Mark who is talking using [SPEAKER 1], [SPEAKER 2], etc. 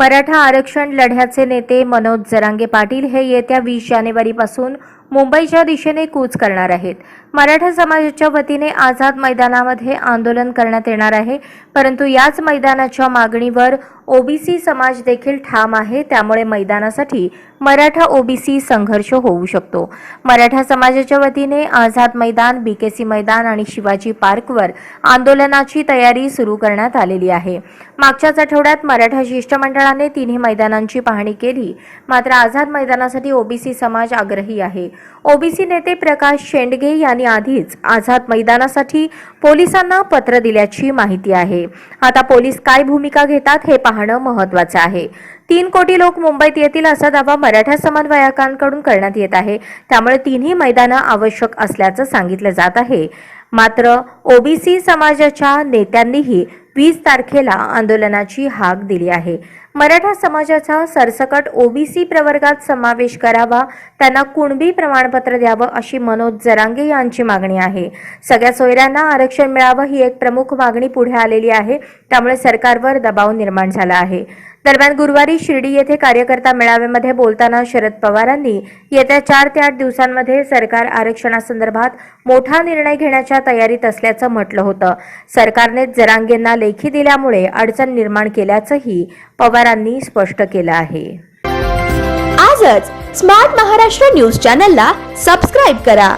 [SPEAKER 1] मराठा आरक्षण लढ्याचे नेते मनोज जरांगे पाटील हे येत्या वीस जानेवारीपासून मुंबईच्या दिशेने कूच करणार आहेत. मराठा समाजाच्या वतीने आझाद मैदानामध्ये आंदोलन करण्यात येणार आहे. परंतु याच मैदानाच्या मागणीवर ओबीसी समाज देखील ठाम आहे. त्यामुळे मैदानासाठी मराठा ओबीसी संघर्ष होऊ शकतो. मराठा समाजाच्या वतीने आझाद मैदान बीकेसी मैदान आणि शिवाजी पार्कवर आंदोलनाची तयारी सुरू करण्यात आलेली आहे. मागच्याच आठवड्यात मराठा शिष्टमंडळाने तिन्ही मैदानांची पाहणी केली. मात्र आझाद मैदानासाठी ओबीसी समाज आग्रही आहे. ओबीसी नेते प्रकाश शेंडगे यांनी आधीच आझाद मैदानासाठी पोलिसांना पत्र दिल्याची माहिती आहे. आता पोलीस काय भूमिका घेतात हे पाहणं महत्वाचं आहे. तीन कोटी लोक मुंबईत येतील असा दावा मराठा समन्वयकांकडून करण्यात येत आहे. त्यामुळे तिन्ही मैदानं आवश्यक असल्याचं सांगितलं जात आहे. मात्र ओबीसी समाजाच्या नेत्यांनीही वीस तारखेला आंदोलनाची हाक दिली आहे. मराठा समाजाचा सरसकट ओबीसी प्रवर्गात समावेश करावा त्यांना कुणबी प्रमाणपत्र द्यावं अशी मनोज जरांगे यांची मागणी आहे. सगळ्या सोयऱ्यांना आरक्षण मिळावं ही एक प्रमुख मागणी पुढे आलेली आहे. त्यामुळे सरकारवर दबाव निर्माण झाला आहे. दरम्यान गुरुवारी शिर्डी येथे कार्यकर्ता मेळाव्यामध्ये बोलताना शरद पवारांनी येत्या चार ते आठ दिवसांमध्ये सरकार आरक्षणासंदर्भात मोठा निर्णय घेण्याच्या तयारीत असल्याचं म्हटलं होतं. सरकारने जरांगेंना लेखी दिल्यामुळे अडचण निर्माण केल्याचंही पवारांनी स्पष्ट केलं आहे.
[SPEAKER 2] आजच स्मार्ट महाराष्ट्र न्यूज चॅनलला सबस्क्राईब करा.